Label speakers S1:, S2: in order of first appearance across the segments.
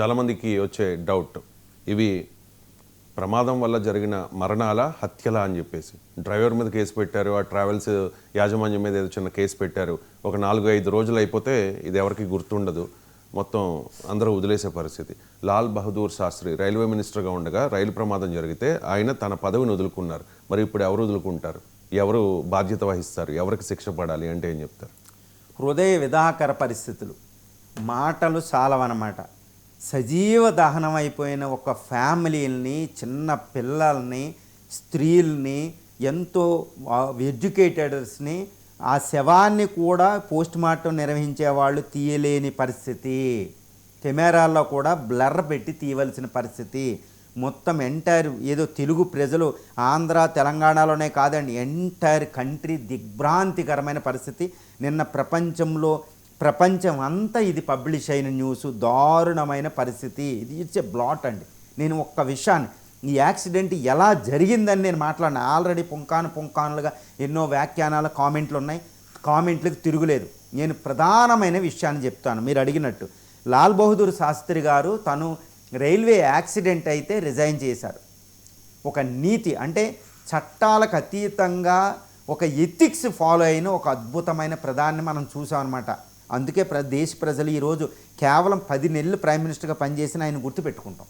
S1: చాలామందికి వచ్చే డౌట్ ఇవి ప్రమాదం వల్ల జరిగిన మరణాల హత్యలా అని చెప్పేసి. డ్రైవర్ మీద కేసు పెట్టారు ఆ ట్రావెల్స్ యాజమాన్యం మీద ఏదో చిన్న కేసు పెట్టారు. ఒక నాలుగు ఐదు రోజులు అయిపోతే ఇది ఎవరికి గుర్తుండదు. మొత్తం అందరూ వదిలేసే పరిస్థితి. లాల్ బహదూర్ శాస్త్రి రైల్వే మినిస్టర్గా ఉండగా రైలు ప్రమాదం జరిగితే ఆయన తన పదవిని వదులుకున్నారు. మరి ఇప్పుడు ఎవరు వదులుకుంటారు? ఎవరు బాధ్యత వహిస్తారు? ఎవరికి శిక్ష పడాలి అంటే ఏం చెప్తారు?
S2: హృదయ విధాకర పరిస్థితులు. మాటలు చాలవన్నమాట సజీవ దహనం అయిపోయిన ఒక ఫ్యామిలీని చిన్న పిల్లల్ని స్త్రీల్ని ఎంతో ఎడ్యుకేటెడర్స్ని ఆ శవాన్ని కూడా పోస్ట్ మార్టం నిర్వహించే వాళ్ళు తీయలేని పరిస్థితి. కెమెరాల్లో కూడా బ్లర్ పెట్టి తీయవలసిన పరిస్థితి. మొత్తం ఎంటైర్ ఏదో తెలుగు ప్రజలు ఆంధ్ర తెలంగాణలోనే కాదండి ఎంటైర్ కంట్రీ దిగ్భ్రాంతికరమైన పరిస్థితి. నిన్న ప్రపంచంలో ప్రపంచం అంతా ఇది పబ్లిష్ అయిన న్యూస్ దారుణమైన పరిస్థితి. ఇది ఇట్స్ ఎ బ్లాట్ అండి. నేను ఒక్క విషయాన్ని ఈ యాక్సిడెంట్ ఎలా జరిగిందని నేను మాట్లాడిన. ఆల్రెడీ పుంకాను పుంకానులుగా ఎన్నో వ్యాఖ్యానాలు కామెంట్లు ఉన్నాయి. కామెంట్లకు తిరుగులేదు. నేను ప్రధానమైన విషయాన్ని చెప్తాను. మీరు అడిగినట్టు లాల్ బహదూర్ శాస్త్రి గారు తను రైల్వే యాక్సిడెంట్ అయితే రిజైన్ చేశారు. ఒక నీతి అంటే చట్టాలకు అతీతంగా ఒక ఎథిక్స్ ఫాలో అయిన ఒక అద్భుతమైన ప్రధాన్ని మనం చూసామన్నమాట. అందుకే ప్ర దేశ ప్రజలు ఈరోజు కేవలం పది నెలలు ప్రైమ్ మినిస్టర్గా పనిచేసిన ఆయన గుర్తుపెట్టుకుంటాం.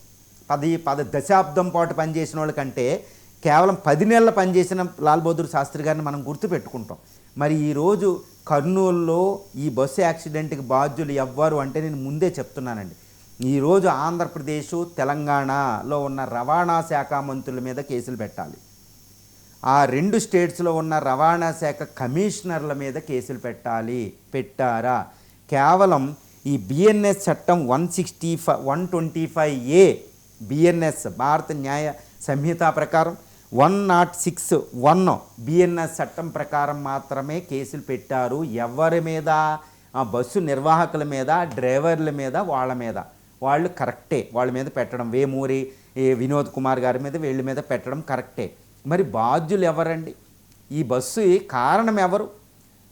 S2: పది పది దశాబ్దం పాటు పనిచేసిన వాళ్ళకంటే కేవలం పది నెలలు పనిచేసిన లాల్ బహదూర్ శాస్త్రి గారిని మనం గుర్తుపెట్టుకుంటాం. మరి ఈరోజు కర్నూలులో ఈ బస్సు యాక్సిడెంట్కి బాధ్యులు ఎవ్వరు అంటే నేను ముందే చెప్తున్నానండి. ఈరోజు ఆంధ్రప్రదేశ్ తెలంగాణలో ఉన్న రవాణా శాఖ మంత్రుల మీద కేసులు పెట్టాలి. ఆ రెండు స్టేట్స్లో ఉన్న రవాణా శాఖ కమిషనర్ల మీద కేసులు పెట్టాలి. పెట్టారా? కేవలం ఈ బిఎన్ఎస్ చట్టం one sixty five one twenty five A BNS Bharata Nyaya Sanhita ప్రకారం one naught six one BNS చట్టం ప్రకారం మాత్రమే కేసులు పెట్టారు. ఎవరి మీద? ఆ బస్సు నిర్వాహకుల మీద డ్రైవర్ల మీద వాళ్ళ మీద. వాళ్ళు కరెక్టే. వాళ్ళ మీద పెట్టడం వేమూరి వినోద్ కుమార్ గారి మీద వీళ్ళ మీద పెట్టడం కరెక్టే. మరి బాధ్యులు ఎవరండి ఈ బస్సు కారణం ఎవరు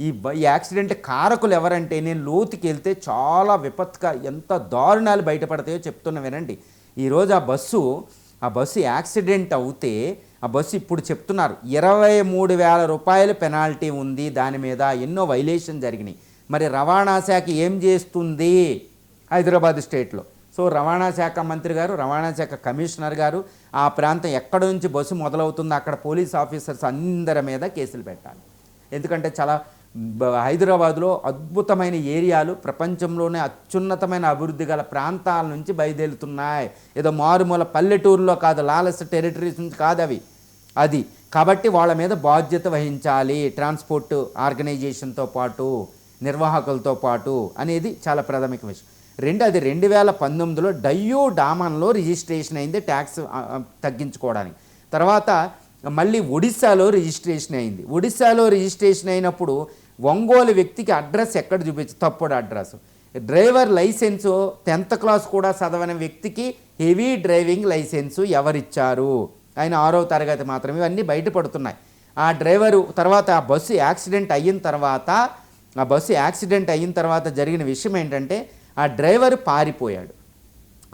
S2: ఈ యాక్సిడెంట్ కారకులు ఎవరంటే నేను లోతుకి వెళ్తే చాలా విపత్తుగా ఎంత దారుణాలు బయటపడతాయో చెప్తున్నా వినండి. ఈరోజు ఆ బస్సు ఆ బస్సు యాక్సిడెంట్ అవుతే ఆ బస్సు ఇప్పుడు చెప్తున్నారు ఇరవై మూడు వేల రూపాయల పెనాల్టీ ఉంది దాని మీద ఎన్నో వైలేషన్ జరిగినాయి. మరి రవాణా శాఖ ఏం చేస్తుంది హైదరాబాద్ స్టేట్లో? సో రవాణా శాఖ మంత్రి గారు రవాణా శాఖ కమిషనర్ గారు ఆ ప్రాంతం ఎక్కడ నుంచి బస్సు మొదలవుతుందో అక్కడ పోలీస్ ఆఫీసర్స్ అందరి మీద కేసులు పెట్టాలి. ఎందుకంటే చాలా హైదరాబాద్లో అద్భుతమైన ఏరియాలు ప్రపంచంలోనే అత్యున్నతమైన అభివృద్ధి గల ప్రాంతాల నుంచి బయలుదేరుతున్నాయి. ఏదో మారుమూల పల్లెటూరులో కాదు లాలస్ టెరిటరీస్ నుంచి కాదు అవి. అది. కాబట్టి వాళ్ళ మీద బాధ్యత వహించాలి ట్రాన్స్పోర్ట్ ఆర్గనైజేషన్తో పాటు. నిర్వాహకులతో పాటు అనేది చాలా ప్రాథమిక విషయం. రెండు అది రెండు వేల పంతొమ్మిదిలో డయ్యూ డామన్లో రిజిస్ట్రేషన్ అయింది ట్యాక్స్ తగ్గించుకోవడానికి. తర్వాత మళ్ళీ ఒడిశాలో రిజిస్ట్రేషన్ అయింది. ఒడిశాలో రిజిస్ట్రేషన్ అయినప్పుడు ఒంగోలు వ్యక్తికి అడ్రస్ ఎక్కడ చూపించు తప్పుడు address. Driver licence tenth class కూడా చదవని వ్యక్తికి హెవీ డ్రైవింగ్ లైసెన్సు ఎవరిచ్చారు? ఆయన ఆరో తరగతి మాత్రమే ఇవన్నీ బయటపడుతున్నాయి. ఆ డ్రైవరు తర్వాత ఆ బస్సు యాక్సిడెంట్ అయిన తర్వాత ఆ బస్సు యాక్సిడెంట్ అయిన తర్వాత జరిగిన విషయం ఏంటంటే ఆ డ్రైవర్ పారిపోయాడు.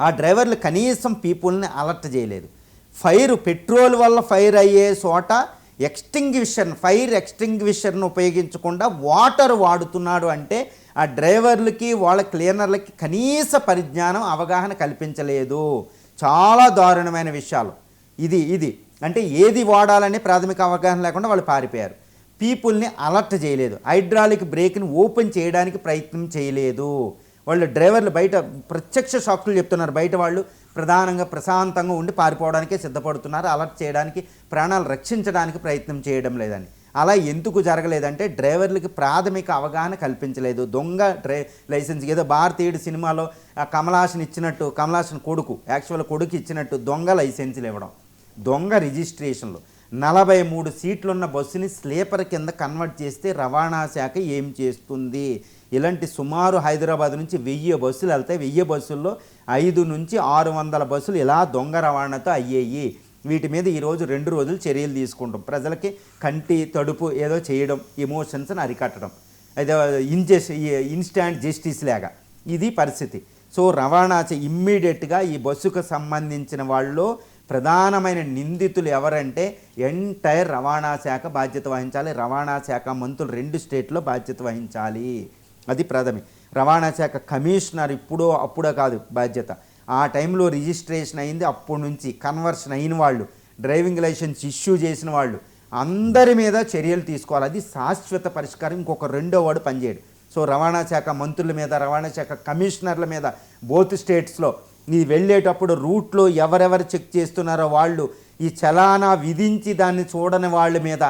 S2: ఆ డ్రైవర్లు కనీసం పీపుల్ని అలర్ట్ చేయలేదు. ఫైర్ పెట్రోల్ వల్ల ఫైర్ అయ్యే చోట ఎక్స్టింగ్విషర్ ఫైర్ ఎక్స్టింగ్విషర్ను ఉపయోగించకుండా వాటర్ వాడుతున్నాడు అంటే ఆ డ్రైవర్లకి వాళ్ళ క్లీనర్లకి కనీస పరిజ్ఞానం అవగాహన కల్పించలేదు. చాలా దారుణమైన విషయాలు. ఇది ఇది. అంటే ఏది వాడాలని ప్రాథమిక అవగాహన లేకుండా వాళ్ళు పారిపోయారు. పీపుల్ని అలర్ట్ చేయలేదు. హైడ్రాలిక్ బ్రేక్ని ఓపెన్ చేయడానికి ప్రయత్నం చేయలేదు. వాళ్ళు డ్రైవర్లు బయట ప్రత్యక్ష సాక్షులు చెప్తున్నారు. బయట వాళ్ళు ప్రధానంగా ప్రశాంతంగా ఉండి పారిపోవడానికే సిద్ధపడుతున్నారు. అలర్ట్ చేయడానికి ప్రాణాలు రక్షించడానికి ప్రయత్నం చేయడం లేదని అలా ఎందుకు జరగలేదంటే డ్రైవర్లకి ప్రాథమిక అవగాహన కల్పించలేదు. దొంగ డ్రై లైసెన్స్ ఏదో భారతీయుడు సినిమాలో ఆ కమలాసన్ ఇచ్చినట్టు కమలాసన్ కొడుకు యాక్చువల్ కొడుకు ఇచ్చినట్టు దొంగ లైసెన్సులు ఇవ్వడం. దొంగ రిజిస్ట్రేషన్లు. నలభై మూడు సీట్లున్న బస్సుని స్లీపర్ కింద కన్వర్ట్ చేస్తే రవాణా శాఖ ఏం చేస్తుంది? ఇలాంటి సుమారు హైదరాబాద్ నుంచి వెయ్యి బస్సులు వెళ్తాయి. వెయ్యి బస్సుల్లో ఐదు నుంచి ఆరు వందల బస్సులు ఇలా దొంగ రవాణాతో అయ్యాయి. వీటి మీద ఈరోజు రెండు రోజులు చర్యలు తీసుకుంటాం. ప్రజలకి కంటి తడుపు ఏదో చేయడం ఎమోషన్స్ని అరికట్టడం. అదే ఇంజెస్ ఇన్స్టాంట్ జస్టిస్ లాగా ఇది పరిస్థితి. సో రవాణా ఇమ్మీడియట్గా ఈ బస్సుకు సంబంధించిన వాళ్ళు ప్రధానమైన నిందితులు ఎవరంటే ఎంటైర్ రవాణా శాఖ బాధ్యత వహించాలి. రవాణా శాఖ మంత్రులు రెండు స్టేట్లో బాధ్యత వహించాలి. అది ప్రథమే. రవాణా శాఖ కమిషనర్ ఇప్పుడో అప్పుడో కాదు బాధ్యత. ఆ టైంలో రిజిస్ట్రేషన్ అయింది. అప్పటి నుంచి కన్వర్షన్ అయిన వాళ్ళు డ్రైవింగ్ లైసెన్స్ ఇష్యూ చేసిన వాళ్ళు అందరి మీద చర్యలు తీసుకోవాలి. అది శాశ్వత పరిష్కారం. ఇంకొక రెండో వాడు పనిచేయడు. సో రవాణా శాఖ మంత్రుల మీద రవాణా శాఖ కమిషనర్ల మీద బోత్ స్టేట్స్లో ఈ వెళ్ళేటప్పుడు రూట్లో ఎవరెవరు చెక్ చేస్తున్నారో వాళ్ళు ఈ చలానా విధించి దాన్ని చూడని వాళ్ళ మీద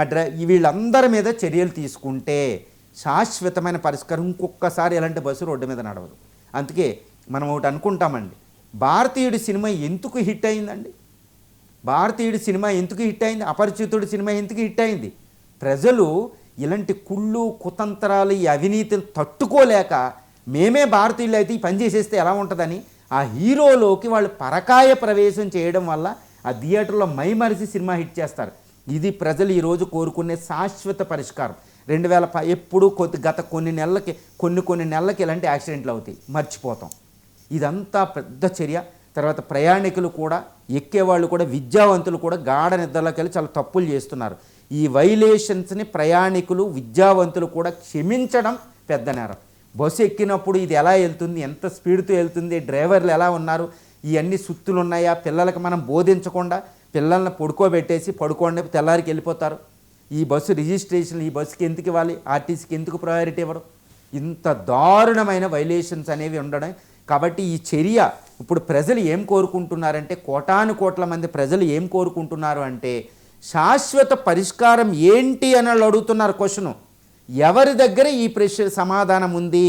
S2: ఆ డ్రై వీళ్ళందరి మీద చర్యలు తీసుకుంటే శాశ్వతమైన పరిష్కారం ఇంకొకసారి ఎలాంటి బస్సు రోడ్డు మీద నడవదు. అందుకే మనం ఒకటి అనుకుంటామండి భారతీయుడి సినిమా ఎందుకు హిట్ అయిందండి? భారతీయుడి సినిమా ఎందుకు హిట్ అయింది? అపరిచితుడి సినిమా ఎందుకు హిట్ అయింది? ప్రజలు ఇలాంటి కుళ్ళు కుతంత్రాలు ఈ అవినీతిని తట్టుకోలేక మేమే భారతీయులు అయితే ఈ పని చేసేస్తే ఎలా ఉంటుందని ఆ హీరోలోకి వాళ్ళు పరకాయ ప్రవేశం చేయడం వల్ల ఆ థియేటర్లో మైమరిసి సినిమా హిట్ చేస్తారు. ఇది ప్రజలు ఈరోజు కోరుకునే శాశ్వత పరిష్కారం. రెండు వేల ప ఎప్పుడు కొద్ది గత కొన్ని నెలలకి కొన్ని కొన్ని నెలలకి ఇలాంటి యాక్సిడెంట్లు అవుతాయి. మర్చిపోతాం. ఇదంతా పెద్ద చర్య. తర్వాత ప్రయాణికులు కూడా ఎక్కేవాళ్ళు కూడా విద్యావంతులు కూడా గాఢ నిద్రలోకి వెళ్ళి చాలా తప్పులు చేస్తున్నారు. ఈ వైలేషన్స్ని ప్రయాణికులు విద్యావంతులు కూడా క్షమించడం పెద్ద నేరం. బస్సు ఎక్కినప్పుడు ఇది ఎలా వెళ్తుంది? ఎంత స్పీడ్తో వెళ్తుంది? డ్రైవర్లు ఎలా ఉన్నారు? ఇవన్నీ సుత్తులు ఉన్నాయా పిల్లలకి మనం బోధించకుండా పిల్లల్ని పడుకోబెట్టేసి పడుకోండి తెల్లారికి వెళ్ళిపోతారు. ఈ బస్సు రిజిస్ట్రేషన్ ఈ బస్సుకి ఎందుకు ఇవ్వాలి? ఆర్టీసీకి ఎందుకు ప్రయారిటీ ఇవ్వరు? ఇంత దారుణమైన వైలేషన్స్ అనేవి ఉండడం. కాబట్టి ఈ చర్య ఇప్పుడు ప్రజలు ఏం కోరుకుంటున్నారంటే కోటాను కోట్ల మంది ప్రజలు ఏం కోరుకుంటున్నారు అంటే శాశ్వత పరిష్కారం ఏంటి అని వాళ్ళు అడుగుతున్నారు క్వశ్చను. ఎవరి దగ్గర ఈ ప్రశ్న సమాధానం ఉంది?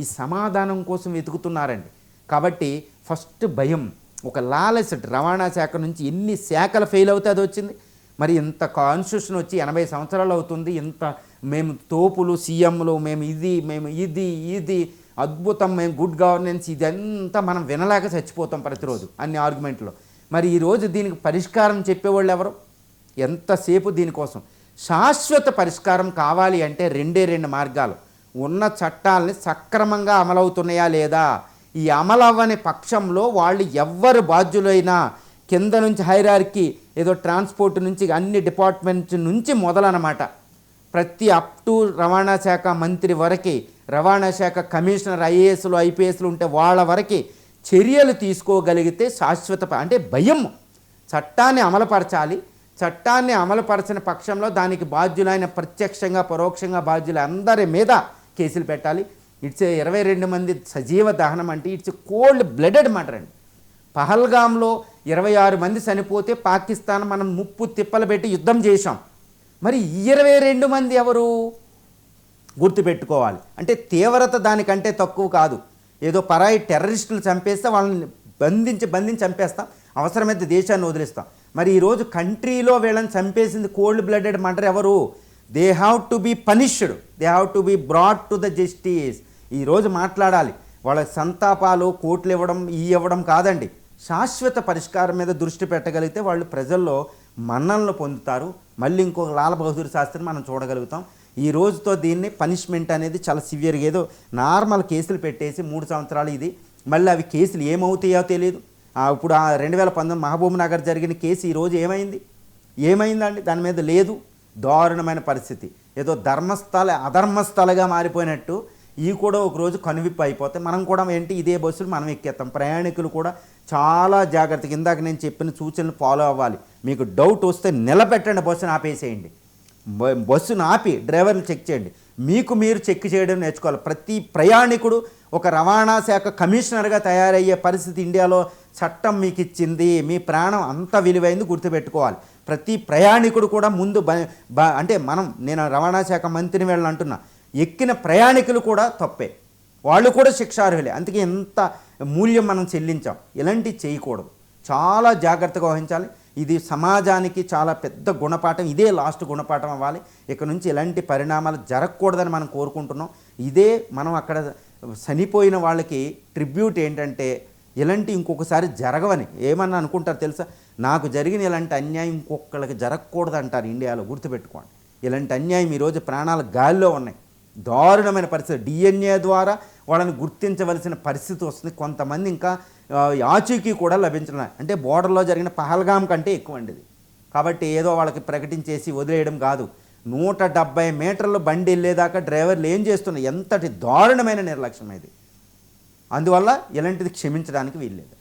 S2: ఈ సమాధానం కోసం వెతుకుతున్నారండి. కాబట్టి ఫస్ట్ భయం ఒక లాలెస్ రవాణా శాఖ నుంచి ఎన్ని శాఖలు ఫెయిల్ అవుతే అది వచ్చింది? మరి ఇంత కాన్స్టిట్యూషన్ వచ్చి ఎనభై సంవత్సరాలు అవుతుంది ఇంత మేము తోపులు సీఎంలు మేము ఇది మేము ఇది ఇది అద్భుతం మేము గుడ్ గవర్నెన్స్ ఇదంతా మనం వినలేక చచ్చిపోతాం ప్రతిరోజు అన్ని ఆర్గ్యుమెంట్లో మరి ఈరోజు దీనికి పరిష్కారం చెప్పేవాళ్ళు ఎవరు? ఎంతసేపు దీనికోసం శాశ్వత పరిష్కారం కావాలి అంటే రెండే రెండు మార్గాలు. ఉన్న చట్టాలని సక్రమంగా అమలవుతున్నాయా లేదా? ఈ అమలవ్వని పక్షంలో వాళ్ళు ఎవ్వరు బాధ్యులైనా కింద నుంచి హైరార్కి ఏదో ట్రాన్స్పోర్ట్ నుంచి అన్ని డిపార్ట్మెంట్స్ నుంచి మొదలనమాట. ప్రతి అప్ టు రవాణా శాఖ మంత్రి వరకు రవాణా శాఖ కమిషనర్ ఐఏఎస్లు ఐపీఎస్లు ఉంటే వాళ్ళ వరకు చర్యలు తీసుకోగలిగితే శాశ్వత అంటే భయం. చట్టాన్ని అమలుపరచాలి. చట్టాన్ని అమలుపరచిన పక్షంలో దానికి బాధ్యులైన ప్రత్యక్షంగా పరోక్షంగా బాధ్యులు అందరి మీద కేసులు పెట్టాలి. ఇట్స్ ఇరవై రెండు మంది సజీవ దహనం అంటే ఇట్స్ కోల్డ్ బ్లడెడ్ మర్డర్ అండి. పహల్గామ్లో ఇరవై ఆరు మంది చనిపోతే పాకిస్తాన్ మనం ముప్పు తిప్పలు పెట్టి యుద్ధం చేశాం. మరి ఇరవై రెండు మంది ఎవరు? గుర్తుపెట్టుకోవాలి. అంటే తీవ్రత దానికంటే తక్కువ కాదు. ఏదో పరాయి టెర్రరిస్టులు చంపేస్తే వాళ్ళని బంధించి బంధించి చంపేస్తాం. అవసరమైతే దేశాన్ని వదిలిస్తాం. మరి ఈరోజు కంట్రీలో వీళ్ళని చంపేసింది కోల్డ్ బ్లడెడ్ మర్డర్ ఎవరు? They have to be punished they have to be brought to the justice ఈరోజు మాట్లాడాలి. వాళ్ళ సంతాపాలు కోట్లు ఇవ్వడం ఈ ఇవ్వడం కాదండి. శాశ్వత పరిష్కారం మీద దృష్టి పెట్టగలిగితే వాళ్ళు ప్రజల్లో మన్నలను పొందుతారు. మళ్ళీ ఇంకొక లాల బహదూర్ శాస్త్రిని మనం చూడగలుగుతాం. ఈ రోజుతో దీన్ని పనిష్మెంట్ అనేది చాలా సివియర్గా ఏదో నార్మల్ కేసులు పెట్టేసి మూడు సంవత్సరాలు ఇది. మళ్ళీ అవి కేసులు ఏమవుతాయో తెలియదు ఇప్పుడు ఆ రెండు వేల పంతొమ్మిది మహబూబ్ నగర్ జరిగిన కేసు ఈరోజు ఏమైంది? ఏమైందండి? దాని మీద లేదు. దారుణమైన పరిస్థితి. ఏదో ధర్మస్థల అధర్మస్థలగా మారిపోయినట్టు ఈ కూడా ఒకరోజు కనువిప్పు అయిపోతే మనం కూడా ఏంటి? ఇదే బస్సులు మనం ఎక్కేస్తాం ప్రయాణికులు కూడా చాలా జాగ్రత్తగా ఇందాక నేను చెప్పిన సూచనలు ఫాలో అవ్వాలి. మీకు డౌట్ వస్తే నిలబెట్టండి బస్సును ఆపేసేయండి. బ- బస్సును ఆపి డ్రైవర్ని చెక్ చేయండి. మీకు మీరు చెక్ చేయడం నేర్చుకోవాలి. ప్రతి ప్రయాణికుడు ఒక రవాణా శాఖ కమిషనర్గా తయారయ్యే పరిస్థితి ఇండియాలో చట్టం మీకు ఇచ్చింది మీ ప్రాణం అంత విలువైంది గుర్తుపెట్టుకోవాలి. ప్రతి ప్రయాణికుడు కూడా ముందు బ అంటే మనం నేను రవాణా శాఖ మంత్రిని వెళ్ళంటున్నా ఎక్కిన ప్రయాణికులు కూడా తప్పే. వాళ్ళు కూడా శిక్షార్హులే. అందుకే ఎంత మూల్యం మనం చెల్లించాం. ఇలాంటివి చేయకూడదు. చాలా జాగ్రత్తగా వహించాలి. ఇది సమాజానికి చాలా పెద్ద గుణపాఠం. ఇదే లాస్ట్ గుణపాఠం అవ్వాలి. ఇక నుంచి ఇలాంటి పరిణామాలు జరగకూడదని మనం కోరుకుంటున్నాం. ఇదే మనం అక్కడ చనిపోయిన వాళ్ళకి ట్రిబ్యూట్ ఏంటంటే ఇలాంటి ఇంకొకసారి జరగవని. ఏమన్నా అనుకుంటారు తెలుసా? నాకు జరిగిన ఇలాంటి అన్యాయం ఇంకొకళ్ళకి జరగకూడదు అంటారు ఇండియాలో గుర్తుపెట్టుకోండి. ఇలాంటి అన్యాయం ఈరోజు ప్రాణాలు గాలిలో ఉన్నాయి. దారుణమైన పరిస్థితి. డిఎన్ఏ ద్వారా వాళ్ళని గుర్తించవలసిన పరిస్థితి వస్తుంది. కొంతమంది ఇంకా యాచూకీ ఆచూకీ కూడా లభించడం అంటే బోర్డర్లో జరిగిన పహల్గాం కంటే ఎక్కువ అండి ఇది కాబట్టి ఏదో వాళ్ళకి ప్రకటించేసి వదిలేయడం కాదు. నూట డెబ్బై మీటర్లు బండి వెళ్ళేదాకా డ్రైవర్లు ఏం చేస్తున్నారు ఎంతటి దారుణమైన నిర్లక్ష్యం ఇది. అందువల్ల ఇలాంటిది క్షమించడానికి వీల్లేదు.